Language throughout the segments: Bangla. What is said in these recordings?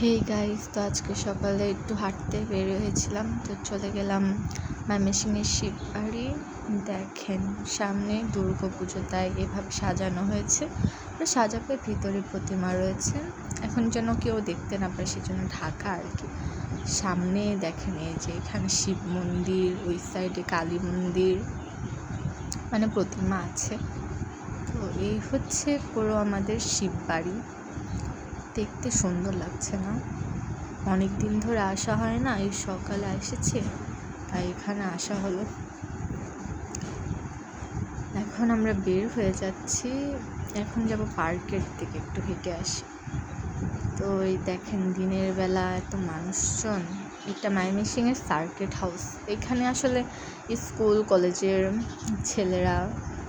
হেই গাইস তো আজকে সকালে একটু হাঁটতে বের হয়েছিলাম, তো চলে গেলাম ময়মনসিংহের শিব বাড়ি। দেখেন, সামনে দুর্গা পুজো, তাই এভাবে সাজানো হয়েছে। সাজাবে, ভিতরে প্রতিমা রয়েছে। এখন যেন কেউ দেখতে না পারে সেজন্য ঢাকা আর কি। সামনে দেখেন, এই যে এখানে শিব মন্দির, ওই সাইডে কালী মন্দির মানে প্রতিমা আছে। তো এই হচ্ছে পুরো আমাদের শিব বাড়ি। দেখতে সুন্দর লাগছে না? অনেক দিন ধরে আসা হয় না, এই সকালে এসেছে, তাই এখানে আসা হলো। এখন আমরা বের হয়ে যাচ্ছি, এখন যাব পার্কের দিকে, একটু হেঁটে আসি। তো এই দেখেন, দিনের বেলা এত মানুষজন, এটা মাইমিসিংয়ের সার্কিট হাউস। এখানে আসলে স্কুল, কলেজের ছেলেরা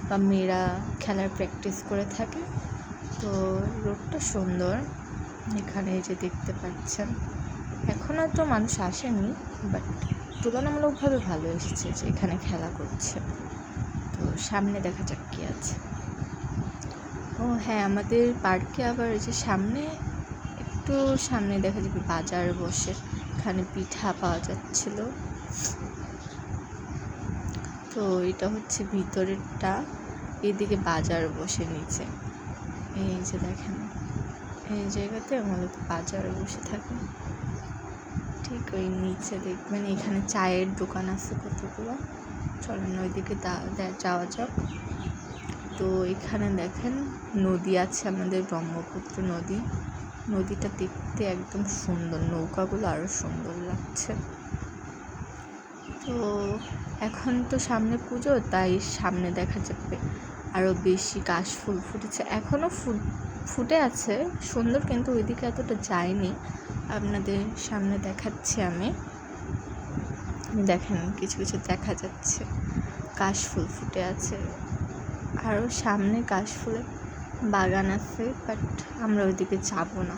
বা মেয়েরা খেলার প্র্যাকটিস করে থাকে। তো রোডটা সুন্দর। এখানে এই যে দেখতে পাচ্ছেন। এখন তো মানুষ আসেনি বাট তুলনামূলকভাবে ভালো এসেছে যে এখানে খেলা করছে। তো সামনে দেখা যাক কী আছে। ও হ্যাঁ আমাদের পার্কে আবার এই যে সামনে, একটু সামনে দেখা যাবে বাজার বসে, এখানে পিঠা পাওয়া যাচ্ছিল। তো এটা হচ্ছে ভিতরেরটা, এদিকে বাজার বসে, নিচে। এই যে দেখেন। এই জায়গাতে মূলত বাজার বসে থাকে। ঠিক ওই নিচে দেখবেন এখানে চায়ের দোকান আছে কতগুলো। চলেন ওইদিকে যাওয়া যাক। তো এখানে দেখেন নদী আছে, আমাদের ব্রহ্মপুত্র নদী। নদীটা দেখতে একদম সুন্দর, নৌকাগুলো আরও সুন্দর লাগছে। তো এখন তো সামনে পুজো, তাই সামনে দেখা যাবে। আরও বেশি কাশফুল ফুটেছে। এখনও ফুট ফুটে আছে, সুন্দর কিন্তু ওইদিকে এতটা যায়নি। আপনাদের সামনে দেখাচ্ছি আমি। দেখেন কিছু কিছু দেখা যাচ্ছে। কাশফুল ফুটে আছে। আরও সামনে কাশফুলের বাগান আছে, বাট আমরা ওইদিকে যাব না।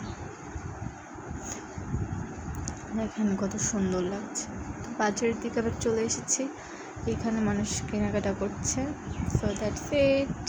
দেখেন কত সুন্দর লাগছে। তো বাজারের দিকে আবার চলে এসেছি। এখানে মানুষ কেনাকাটা করছে। So that's it